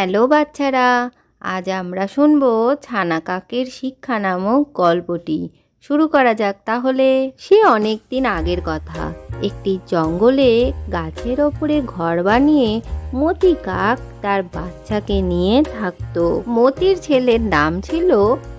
Hello বাচ্চারা, আজ আমরা শুনব ছানা কাকের শিক্ষা নামক গল্পটি। শুরু করা যাক তাহলে। সে অনেক দিন আগের কথা। একটি জঙ্গলে গাছের ওপরে ঘর বানিয়ে মতি কাক তার বাচ্চাকে নিয়ে থাকতো। মতির ছেলের নাম ছিল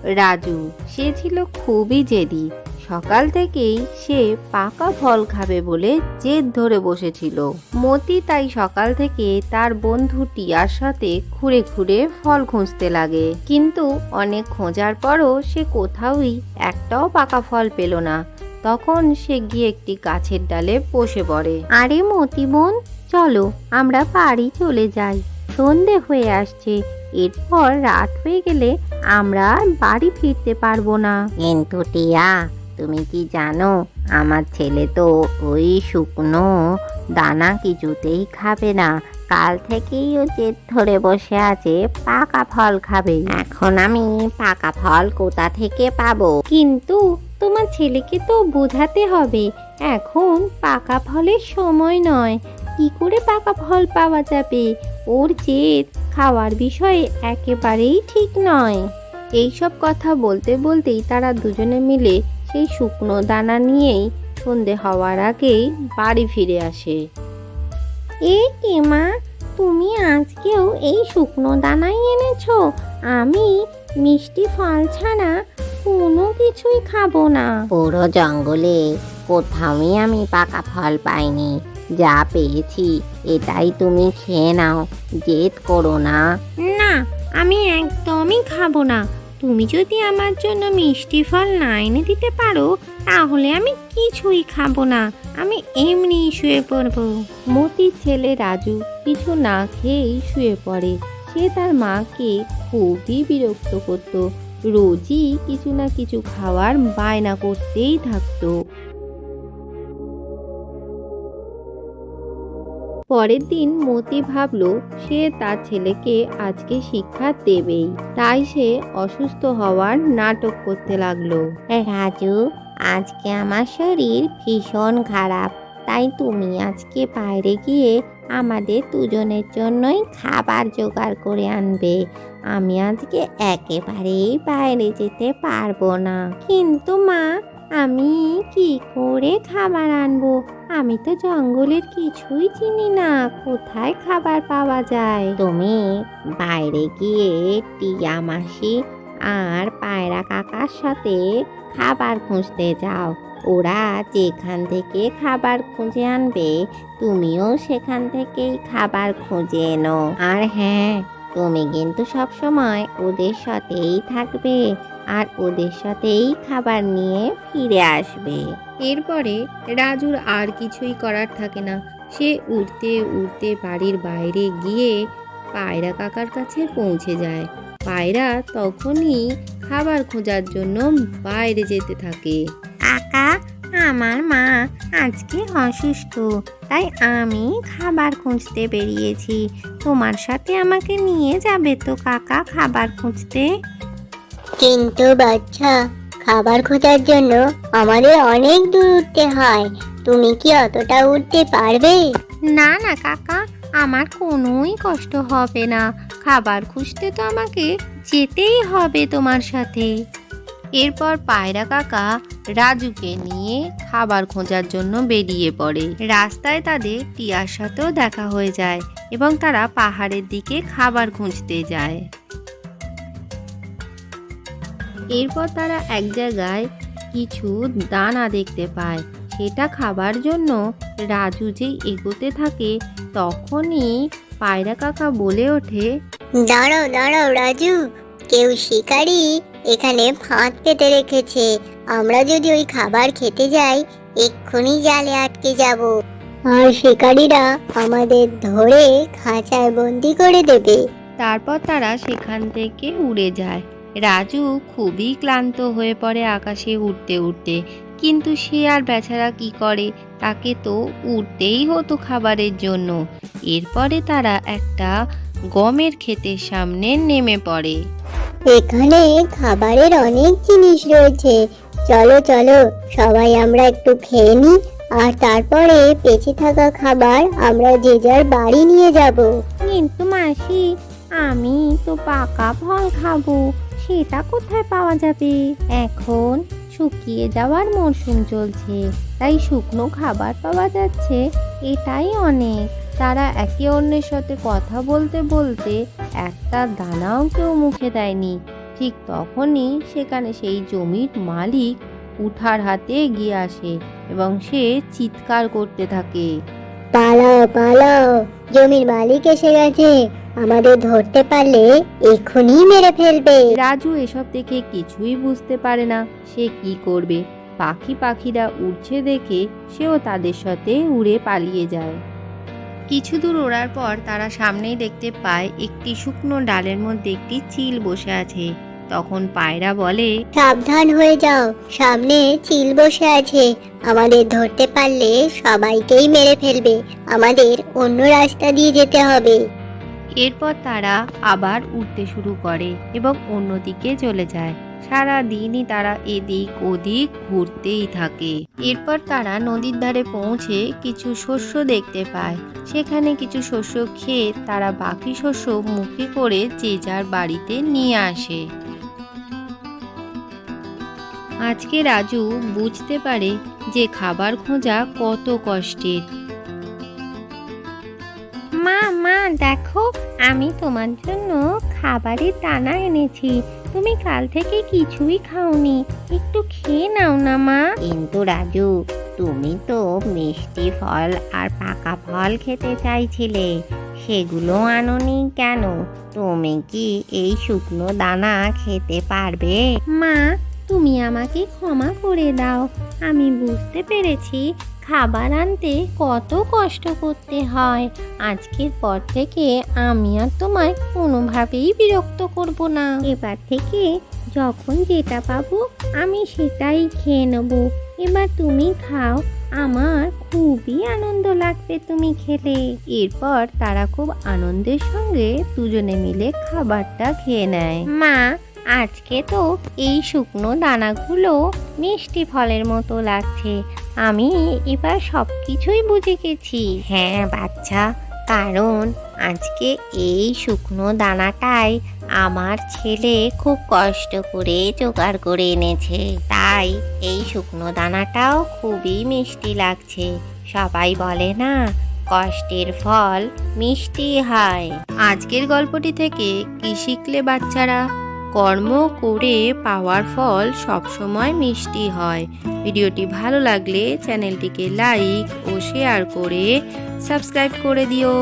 রাজু। সে ছিল খুবই জেদি। সকাল থেকেই সে পাকা ফল খাবে বলে জেদ ধরে বসেছিল। মতি তাই সকাল থেকে তার বন্ধু টিয়ার সাথে ঘুরে ঘুরে ফল খুঁজতে লাগে। কিন্তু অনেক খোঁজার পরও সে কোথাওই একটাও পাকা ফল পেল না। তখন সে গিয়ে একটি গাছের ডালে বসে পড়ে। আরে মতি বোন, চলো, আমরা বাড়ি চলে যাই। সন্ধে হয়ে আসছে। এরপর রাত হয়ে গেলে আমরা বাড়ি ফিরতে পারব না। কিন্তু টিয়া তুমি কি জানো, আমার ছেলে তো ওই শুকনো দানা কিছুতেই খাবে না। কাল থেকেই ও জেদ ধরে বসে আছে, পাকা ফল খাবে। এখন আমি পাকা ফল কোথা থেকে পাবো? কিন্তু তোমার ছেলেকে তো বোঝাতে হবে, এখন পাকা ফলের সময় নয়। কি করে পাকা ফল পাওয়া যাবে? ওর জেদ খাওয়ার বিষয়ে একেবারেই ঠিক নয়। এইসব কথা বলতে বলতেই তারা দুজনে মিলে সেই শুকনো দানা নিয়েই সন্ধে হওয়ার আগেই বাড়ি ফিরে আসে। এ কি মা তুমি আজকেও এই শুকনো দানাই এনেছো? আমি মিষ্টি ফল ছাড়া কোনো কিছুই খাব না। পুরো জঙ্গলে কোথাওই আমি পাকা ফল পাইনি। যা পেয়েছি এটাই তুমি খেয়ে নাও। জেদ করো না। না আমি একদমই খাব না। তুমি যদি আমার জন্য মিষ্টি ফল না এনে দিতে পারো, তাহলে আমি কিছুই খাব না। আমি এমনি শুয়ে পড়ব। মতি ছেলে রাজু কিছু না খেয়েই শুয়ে পড়ে। সে তার মাকে খুবই বিরক্ত করত। রোজই কিছু না কিছু খাওয়ার বায়না করতেই থাকতো। পরের দিন মতি ভাবল, সে তার ছেলেকে আজকে শিক্ষা দেবেই। তাই সে অসুস্থ হওয়ার নাটক করতে লাগল। রাজু, আজকে আমার শরীর ভীষণ খারাপ। তাই তুমি আজকে বাইরে গিয়ে আমাদের দুজনের জন্যই খাবার জোগাড় করে আনবে। আমি আজকে একেবারেই বাইরে যেতে পারব না। কিন্তু মা আমি কি করে খাবার আনব? আমি তো জঙ্গলের কিছুই চিনি না। কোথায় খাবার পাওয়া যায়? তুমি বাইরে গিয়ে টিয়া মাসি আর পায়রা কাকার সাথে খাবার খুঁজতে যাও। ওরা যেখান থেকে খাবার খুঁজে আনবে, তুমিও সেখান থেকেই খাবার খুঁজে এনো। আর হ্যাঁ তুমি কিন্তু সব সময় ওদের সাথেই থাকবে আর ওদের সাথেই খাবার নিয়ে ফিরে আসবে। এরপরে রাজুর আর কিছুই করার থাকে না। সে উড়তে উড়তে বাড়ির বাইরে গিয়ে পায়রা কাকার কাছে পৌঁছে যায়। পায়রা তখনই খাবার খোঁজার জন্য বাইরে যেতে থাকে। আমার মা আজকে অসুস্থ তাই আমি খাবার খুঁজতে বেরিয়েছি। তোমার সাথে আমাকে নিয়ে যাবে তো কাকা খাবার খুঁজতে? কিন্তু বাচ্চা খাবার খোঁজার জন্য আমাদের অনেক দূর উঠতে হয়। তুমি কি অতটা উঠতে পারবে? না না কাকা আমার কোনোই কষ্ট হবে না। খাবার খুঁজতে তো আমাকে যেতেই হবে তোমার সাথে। এরপর পায়রা কাকা রাজুকে নিয়ে খাবার খোঁজার জন্য বেরিয়ে পড়ে। রাস্তায় তাদের টিয়ার সাথেও দেখা হয়ে যায় এবং তারা পাহাড়ের দিকে খাবার খুঁজতে যায়। এরপর তারা এক জায়গায় কিছু দানা দেখতে পায়। সেটা খাবার জন্য রাজু যেই এগোতে থাকে তখনই পায়রা কাকা বলে ওঠে, দাঁড়াও দাঁড়াও রাজু, কেউ শিকারি এখানে ফাঁদ পেতে রেখেছে। আমরা যদি ওই খাবার খেতে যাই, এক্ষুনি জালে আটকে যাব। আর শিকারীরা আমাদের ধরে খাঁচায় বন্দি করে দেবে। তারপর তারা সেখান থেকে উড়ে যায়। রাজু খুবই ক্লান্ত হয়ে পড়ে আকাশে উঠতে উঠতে কিন্তু সে আর বেচারা কি করে? তাকে তো উঠতেই হতো খাবারের জন্য। এরপরে তারা একটা গমের ক্ষেতের সামনে নেমে পড়ে। এখানে খাবারের অনেক জিনিস রয়েছে। চলো চলো, সবাই আমরা একটু খেয়ে নিই, আর তারপরে বেঁচে থাকা খাবার আমরা যে যার বাড়ি নিয়ে যাব। কিন্তু মাসি, আমি তো পাকা ফল খাব, সেটা কোথায় পাওয়া যাবে? এখন শুকিয়ে যাওয়ার মরশুম চলছে, তাই শুকনো খাবার পাওয়া যাচ্ছে, এটাই অনেক। তারা একে অন্যের সাথে কথা বলতে বলতে একটা দানাও কেউ মুখে দেয়নি। ঠিক তখনই সেখানে সেই জমির মালিক উঠার হাতে এগিয়ে আসে এবং সে চিৎকার করতে থাকে। পালাও পালাও জমির মালিক এসে গেছে। আমাদের ধরতে পারলে এক্ষুনি মেরে ফেলবে। রাজু এসব দেখে কিছুই বুঝতে পারে না সে কি করবে? পাখি পাখিরা উড়ছে দেখে সেও তাদের সাথে উড়ে পালিয়ে যায়। কিছু দূর ওড়ার পর তারা সামনেই দেখতে পায় একটি শুকনো ডালের মধ্যে একটি চিল বসে আছে। তখন পায়রা বলে সাবধান হয়ে যাও সামনে চিল বসে আছে। আমাদের ধরতে পারলে সবাইকেই মেরে ফেলবে। আমাদের অন্য রাস্তা দিয়ে যেতে হবে। এরপর তারা আবার উঠতে শুরু করে এবং অন্যদিকে চলে যায়। সারা দিনই তারা এদিক ওদিক ঘুরতেই থাকে। এরপর তারা নদীর ধারে পৌঁছে কিছু শস্য দেখতে পায়। সেখানে কিছু শস্য খেয়ে তারা বাকি শস্য মুখে করে যে যার বাড়িতে নিয়ে আসে। আজকে রাজু বুঝতে পারে যে খাবার খোঁজা কত কষ্টের। দেখো আমি তোমার জন্য খাবারের দানা এনেছি। তুমি কাল থেকে কিছুই খাওনি। একটু খেয়ে নাও না মা। কিন্তু রাজু তুমি তো মিষ্টি ফল আর পাকা ফল খেতে চাইছিলে। সেগুলো আনোনি কেন? তুমি কি এই শুকনো দানা খেতে পারবে? মা তুমি আমাকে ক্ষমা করে দাও। আমি বুঝতে পেরেছি খাবার আনতে কত কষ্ট করতে হয়। আজকের পর থেকে আমি আর তোমায় কোনোভাবেই বিরক্ত করব না। এবার থেকে যখন যেটা পাবো আমি সেটাই খেয়ে নেব। এবার তুমি খাও, আমার খুবই আনন্দ লাগবে তুমি খেলে। এরপর তারা খুব আনন্দের সঙ্গে দুজনে মিলে খাবারটা খেয়ে নেয়। মা, আজকে তো এই শুকনো দানাগুলো মিষ্টি ফলের মতো লাগছে। আমি এবার সব কিছুই বুঝে গেছি। হ্যাঁ বাচ্চা, কারণ আজকে এই শুকনো দানাটাই আমার ছেলে খুব কষ্ট করে জোগাড় করে এনেছে। তাই এই শুকনো দানাটাও খুবই মিষ্টি লাগছে। সবাই বলে না, কষ্টের ফল মিষ্টি হয়। আজকের গল্পটি থেকে কি শিখলে বাচ্চারা? কর্ম করে পাওয়ার ফল সবসময় মিষ্টি হয়। ভিডিওটি ভালো লাগলে চ্যানেলটিকে লাইক ও শেয়ার করে সাবস্ক্রাইব করে দিও।